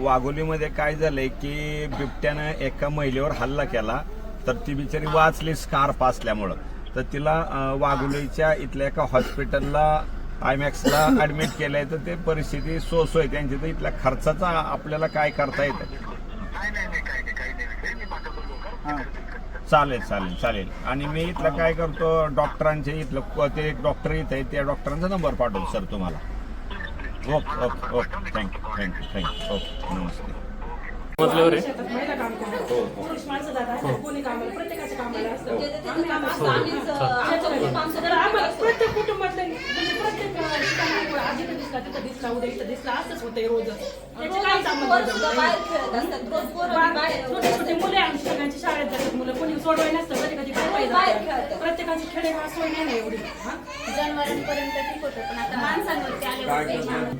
वाघोलीमध्ये काय झालंय की बिबट्यानं एका महिलेवर हल्ला केला तर ती बिचारी वाचली स्कार्फ असल्यामुळं. तर तिला वाघोलीच्या इथल्या एका हॉस्पिटलला आयमॅक्सला ऍडमिट केलंय तर ते परिस्थिती सोसोय त्यांची. तर इथल्या खर्चाचा आपल्याला काय करता येतं? चालेल चालेल चालेल. आणि मी इथलं काय करतो डॉक्टरांचे इथलं ते एक डॉक्टर आहे त्या डॉक्टरांचा नंबर पाठवतो सर तुम्हाला. Okay okay okay thank you thank you thank you okay namaste मजल्यावर असतं प्रत्येक कुटुंबातले म्हणजे प्रत्येक ठिकाणी आजी दिसला तिथं दिसला उद्या इथं दिसला असंच होतंय नाही. छोटे छोटे मुले आमची सगळ्यांची शाळेत जातात मुलं. कोणी सोडवाय नसतं. कधी कधी काय पाहिजे बाहेर जातात. खेळतात. प्रत्येकाची खेडे सोय नाही ना एवढी हा? जनावरांपर्यंत ठीक होतं पण आता माणसांवरती काय आल्यावर.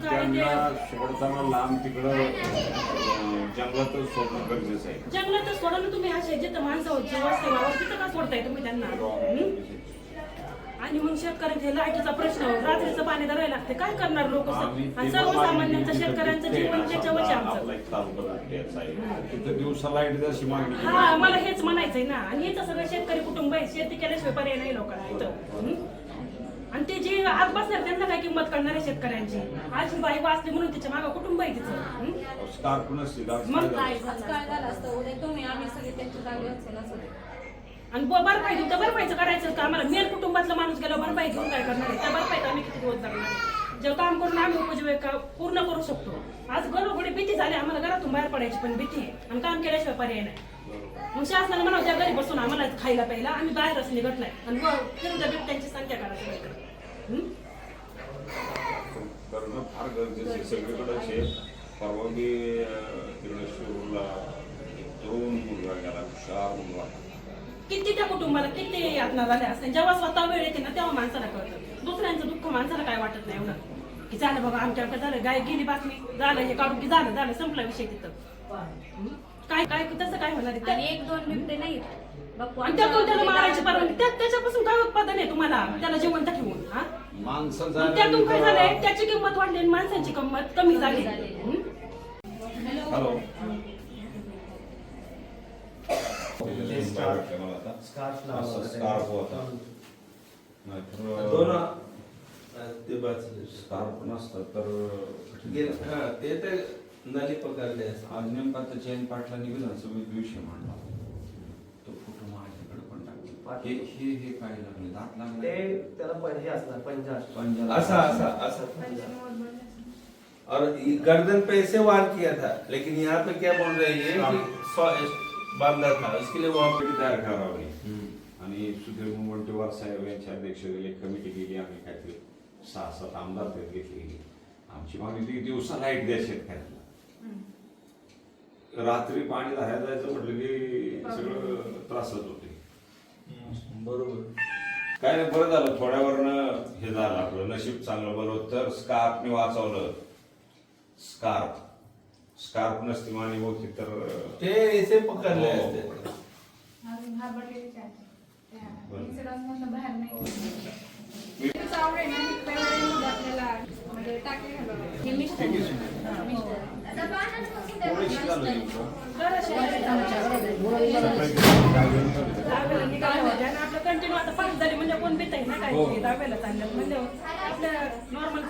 त्यांना सोडताना लांब तिकडं अं, जंगलातच सोडणं गरजेचं आहे जंगलातच सोडा ना तुम्ही असे जिथं माणसं जीव असते वावर तिथं का सोडताय तुम्ही त्यांना हं? आणि मग शेतकऱ्यांचे हे लाईटीचा प्रश्न रात्रीचं पाणी धरायला लागते. काय करणार लोक? सर्वसामान्यांचं शेतकऱ्यांचं जीवन आमचं. दिवसा लाइट मागणी केली. हा मला हेच म्हणायचंय ना. आणि इथं सगळं शेतकरी कुटुंब आहे. शेती केल्याशिवाय पर्याय नाही लोकांना इथं? आणि ते जे आज बसणार त्यांना काय किंमत करणार आहे शेतकऱ्यांची? आज ही बाई वाचली म्हणून तिच्या मागं कुटुंब आहे तिचं. मग काय झालं? आज काय झालं असतं? उद्या तुम्ही आम्ही सगळे जागी असेल आणि भरपाई देऊ तर भरपाईचं करायचं का आम्हाला मेन कुटुंबातला माणूस गेला भरपाई घेऊन काय करणार आहे? त्या भरपाईत आम्ही किती दिवस जगणार आहे? जेव्हा काम करून आम्ही उपजीविका पूर्ण करू शकतो. आज घरोघरी भीती झाली आम्हाला घरातून बाहेर पडायची पण भीती आहे. आणि काम केल्याशिवाय पर्याय नाही. मग शासनाने म्हणावं त्या घरी बसून आम्हाला खायला प्यायला आम्ही बाहेरच निघत नाही. आणि फिरत्या बिबट्यांची संख्या हं? करणं फार गरजेचं सगळीकडे आहे. परवा मी अं, तिकडे शिरूरला एक तरुण मुलगा गेला हुशार मुलगा. किती त्या कुटुंबाला किती यातना झाल्या असतील जेव्हा स्वतः वेळ येते ना तेव्हा माणसाला कळतं. दुसऱ्यांचं दुःख माणसाला काय वाटत नाही एवढं. की झालं बाबा आमच्याकडे झालं गाय गेली बातमी. झालं हे काढून की झालं झालं संपला विषय तिथं. हं? काय काय तसं काय होणार आहे? एक दोन बिबटे नाही आणि मारायची परवानगी. त्या- त्याच्यापासून काय उत्पादन आहे तुम्हाला? त्याला जिवंत ठेवून हा? माणसं त्यातून काय झालंय? त्याची किंमत वाढली आणि माणसाची किंमत कमी झाली. हं? हॅलो. स्कार्फ स्कार्फ होता दोन नाहीतर ते बाजूला स्कार्फ नसतं तर गेलं- हा ते तर नली पकडले असं आज नेमका तर जयंत पाटलांनी विधानसभेत विषय मांडला तो फोटो माझ्याकडे पण टाकले हे हे हे काय लागले दात ते लागले त्याला पण हे असणार पंजाब पंजाला ऐसा ऐसा ऐसा और गर्दन पे ऐसे वार किया था लेकिन यहाँ पे क्या बोल रहे हैं बांधा था इसके लिए वहाँ पे कमिटी तयार करावी. आणि सुधीर मुनगंटीवार साहेब यांच्या अध्यक्षतेखाली कमिटी केली आम्ही काहीतरी सहा सात आमदार त्यात घेतली आमची मागणी ती दिवसा लाइट द्या शेतकऱ्यांना. रात्री पाणी धारायला जायचं म्हटलं की सगळं त्रासच होते. बरोबर. काय नाही बरं झालं. थोड्यावरनं हे झालं आपलं. नशीब चांगलं बरं तर स्कार्फने वाचवलं. स्कार्फ. स्कार्फ नसती मानी होती तर ते ऐसे पकडले हो. असते. अजून हा. त्या incident मधनं बाहेर नाही. आवड आहे ना, वेळेमध्ये आपल्याला म्हणजे टाकली. हे मिस्टर. मिस्टर. होते आणि आपलं कंटिन्यू आता पाच झाली म्हणजे कोण आहे ना काय? हो. ते दहाव्याला चालल्या म्हणजे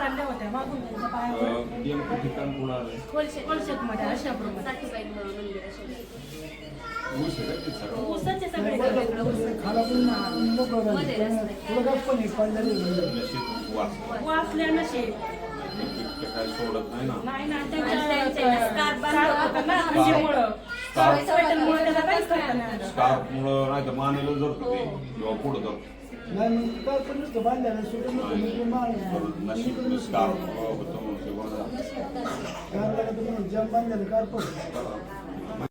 चालल्या होत्या मागून त्यांच्या पायावर. अं, नेमकं ठिकाण कुठं आलं कोलशेत मध्ये अशाप्रमाणे साठीबाई मंदिराशी ऊस आहे का ते सगळं? ऊसाचे सगळे मध्ये रस्ता नशीब वाचलं. वाचल्या नशे बिबटे काय सोडत नाही ना. नाही ना आणि त्यांचे त्यांच्या स्कार्फ बांधून स्कार्फ होता ना. आपण- विजेमुळं. स्कार्फ- स्वेटरमुळं त्याला काहीच करता नाही आलं. स्कार्फमुळं नाही तर मानेला जर ते किंवा पुढं जर नाही मग काय पण नुसतं बांधलेलं सुटून नुसतं मी मारलं. नशीब